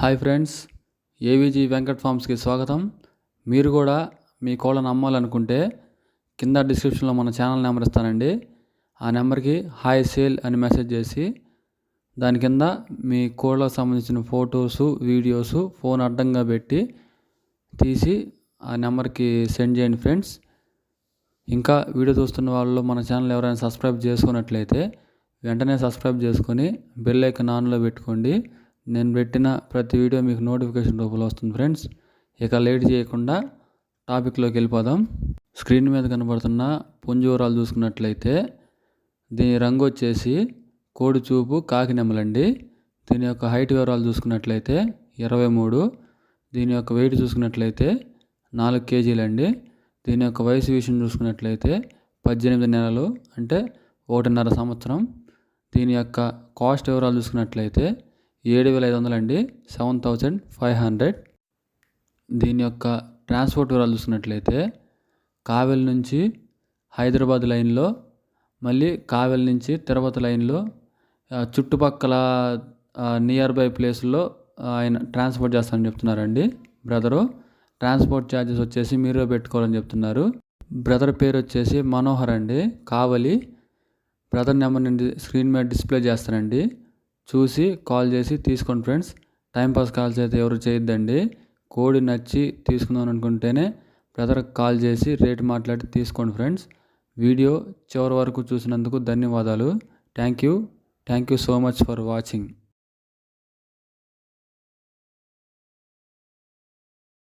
Hi friends AVG Venkat ఫార్మ్స్కి స్వాగతం. మీరు కూడా మీ కోళ్ళను అమ్మాలనుకుంటే కింద డిస్క్రిప్షన్లో మన ఛానల్ నెంబర్ ఇస్తానండి. ఆ నెంబర్కి హాయ్ సేల్ అని మెసేజ్ చేసి దాని కింద మీ కోళ్ళకు సంబంధించిన ఫొటోసు వీడియోసు ఫోన్ అడ్డంగా పెట్టి తీసి ఆ నెంబర్కి సెండ్ చేయండి ఫ్రెండ్స్. ఇంకా వీడియో చూస్తున్న వాళ్ళు మన ఛానల్ ఎవరైనా సబ్స్క్రైబ్ చేసుకున్నట్లయితే వెంటనే సబ్స్క్రైబ్ చేసుకొని బెల్ ఐకన్ ఆన్లో పెట్టుకోండి. నేను పెట్టిన ప్రతి వీడియో మీకు నోటిఫికేషన్ రూపంలో వస్తుంది ఫ్రెండ్స్. ఇక లేట్ చేయకుండా టాపిక్లోకి వెళ్ళిపోదాం. స్క్రీన్ మీద కనబడుతున్న పుంజు వివరాలు చూసుకున్నట్లయితే దీని రంగు వచ్చేసి కోడి చూపు కాకి నెమలండి. దీని యొక్క హైట్ వివరాలు చూసుకున్నట్లయితే ఇరవై మూడు. దీని యొక్క వెయిట్ చూసుకున్నట్లయితే నాలుగు కేజీలండి. దీని యొక్క వయసు విషయం చూసుకున్నట్లయితే పద్దెనిమిది నెలలు అంటే ఒకటిన్నర సంవత్సరం. దీని యొక్క కాస్ట్ వివరాలు చూసుకున్నట్లయితే ఏడు వేల ఐదు వందలు అండి. Seven thousand five hundred. దీని యొక్క ట్రాన్స్పోర్ట్ వివరాలు చూసినట్లయితే కావెల్ నుంచి హైదరాబాద్ లైన్లో మళ్ళీ కావెల్ నుంచి తిరుపతి లైన్లో చుట్టుపక్కల నియర్ బై ప్లేస్లో ఆయన ట్రాన్స్పోర్ట్ చేస్తానని చెప్తున్నారండి. బ్రదరు ట్రాన్స్పోర్ట్ ఛార్జెస్ వచ్చేసి మీరే పెట్టుకోవాలని చెప్తున్నారు. బ్రదర్ పేరు వచ్చేసి మనోహర్ అండి. కావలి. బ్రదర్ నెంబర్ నుండి స్క్రీన్ మీద డిస్ప్లే చేస్తానండి. చూసి కాల్ చేసి తీసుకోండి ఫ్రెండ్స్. టైంపాస్ కాల్స్ అయితే ఎవరు చేయొద్దండి. కోడి నచ్చి తీసుకుందాం అనుకుంటేనే బ్రదర్కి కాల్ చేసి రేట్ మాట్లాడి తీసుకోండి ఫ్రెండ్స్. వీడియో చివరి వరకు చూసినందుకు ధన్యవాదాలు. Thank you. Thank you so much for watching.